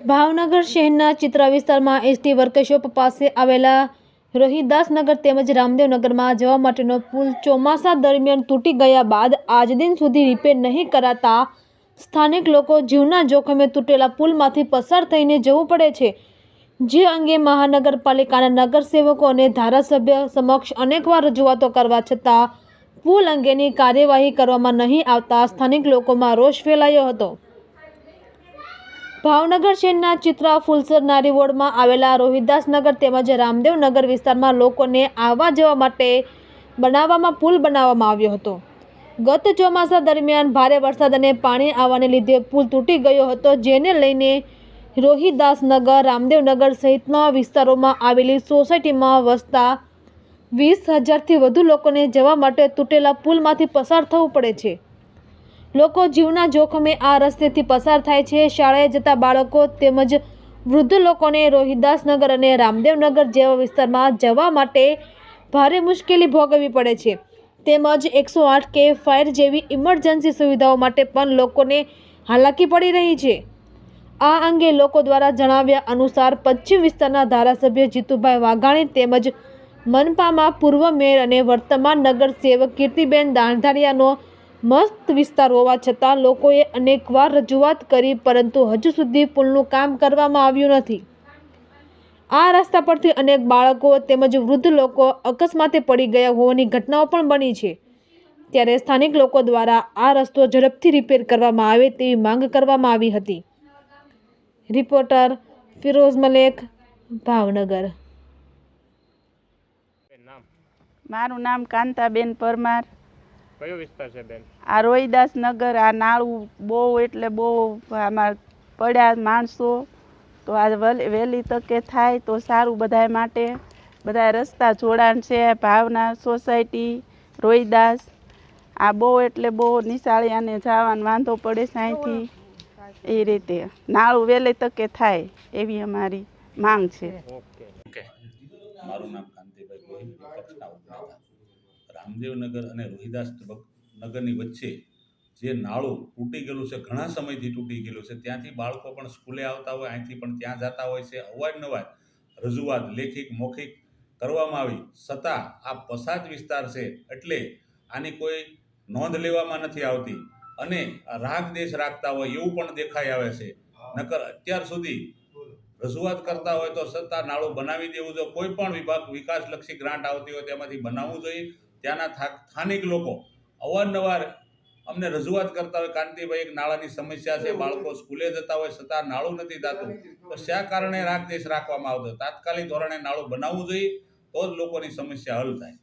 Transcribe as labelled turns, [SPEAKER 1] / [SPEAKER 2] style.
[SPEAKER 1] ભાવનગર શહેરના ચિત્રા વિસ્તારમાં ST workshop પાસે આવેલા રોહિદાસનગર તેમજ રામદેવનગરમાં જવા માટેનો પુલ ચોમાસા દરમિયાન તૂટી ગયા બાદ આજ દિન સુધી રિપેર નહીં કરાતા સ્થાનિક લોકો જીવના જોખમે તૂટેલા પુલમાંથી પસાર થઈને જવું પડે છે. જે અંગે મહાનગરપાલિકાના નગરસેવકો અને ધારાસભ્ય સમક્ષ અનેકવાર રજૂઆતો કરવા છતાં પુલ અંગેની કાર્યવાહી કરવામાં નહીં આવતા સ્થાનિક લોકોમાં રોષ ફેલાયો હતો. ભાવનગર શહેરના ચિત્રા ફુલસર નારી વોર્ડમાં આવેલા રોહિદાસનગર તેમજ રામદેવનગર વિસ્તારમાં લોકોને આવવા જવા માટે બનાવવામાં પુલ બનાવવામાં આવ્યો હતો. ગત ચોમાસા દરમિયાન ભારે વરસાદ અને પાણી આવવાને લીધે પુલ તૂટી ગયો હતો, જેને લઈને રોહિદાસનગર રામદેવનગર સહિતના વિસ્તારોમાં આવેલી સોસાયટીમાં વસતા વીસ હજારથી વધુ લોકોને જવા માટે તૂટેલા પુલમાંથી પસાર થવું પડે છે. લોકો જીવના જોખમે આ રસ્તેથી પસાર થાય છે. શાળાએ જતા બાળકો તેમજ વૃદ્ધ લોકોને રોહિદાસનગર અને રામદેવનગર જેવા વિસ્તારમાં જવા માટે ભારે મુશ્કેલી ભોગવવી પડે છે. તેમજ એકસો આઠ કે ફાયર જેવી ઇમરજન્સી સુવિધાઓ માટે પણ લોકોને હાલાકી પડી રહી છે. આ અંગે લોકો દ્વારા જણાવ્યા અનુસાર પશ્ચિમ વિસ્તારના ધારાસભ્ય જીતુભાઈ વાઘાણી તેમજ મનપામાં પૂર્વ મેયર અને વર્તમાન નગર સેવક કીર્તિબેન દાણધારિયાનો મસ્ત વિસ્તાર હોવા છતાં લોકોએ અનેકવાર રજૂઆત કરી, પરંતુ હજુ સુધી પુલનું કામ કરવામાં આવ્યું નથી. આ રસ્તા પરથી અનેક બાળકો તેમજ વૃદ્ધ લોકો અકસ્માતે પડી ગયા હોવાની ઘટનાઓ પણ બની છે. ત્યારે સ્થાનિક લોકો દ્વારા આ રસ્તો ઝડપથી રિપેર કરવામાં આવે તેવી માંગ કરવામાં આવી હતી. રિપોર્ટર ફિરોઝ મલેક, ભાવનગર.
[SPEAKER 2] મારું નામ કાંતાબેન પરમાર.
[SPEAKER 3] કયો વિસ્તાર છે બેન?
[SPEAKER 2] આ રોહિદાસ નગર આ નાળું બહુ એટલે બહુ આમાં પડ્યા માણસો. તો આ વલ- વહેલી તકે થાય તો સારું બધાય માટે. બધા રસ્તા જોડાણ છે ભાવના સોસાયટી રોહિદાસ. આ બહુ એટલે બહુ નિશાળિયાને જવાનો વાંધો પડે સાંઈથી એ રીતે. નાળું વહેલી તકે થાય એવી અમારી માંગ છે.
[SPEAKER 4] મારું નામ કાંતિભાઈ રામદેવનગર અને રોહિદાસ નગરની વચ્ચે જે નાળું તૂટી ગયેલું છે, ઘણા સમયથી તૂટી ગયેલું છે, ત્યાંથી બાળકો પણ સ્કૂલે આવતા હોય, અહીંથી પણ ત્યાં જતા હોય છે. અવારનવાર રજૂઆત લેખિત મૌખિક કરવામાં આવી. છતાં આ પસાદ વિસ્તાર છે એટલે આની કોઈ નોંધ લેવામાં નથી આવતી અને રાગ દેશ રાખતા હોય એવું પણ દેખાઈ આવે છે. નકર અત્યાર સુધી રજૂઆત કરતા હોય તો સત્તા નાળું બનાવી દેવું જોઈએ. કોઈ પણ વિભાગ વિકાસલક્ષી ગ્રાન્ટ આવતી હોય તેમાંથી બનાવવું જોઈએ. ત્યાંના થા- સ્થાનિક લોકો અવારનવાર અમને રજૂઆત કરતા હોય કાંતિભાઈ એક નાળાની સમસ્યા છે બાળકો સ્કૂલે જતા હોય છતાં નાળું નથી થતું તો શા કારણે રાગદેશ રાખવામાં આવતો? તાત્કાલિક ધોરણે નાળું બનાવવું જોઈએ તો જ લોકોની સમસ્યા હલ થાય.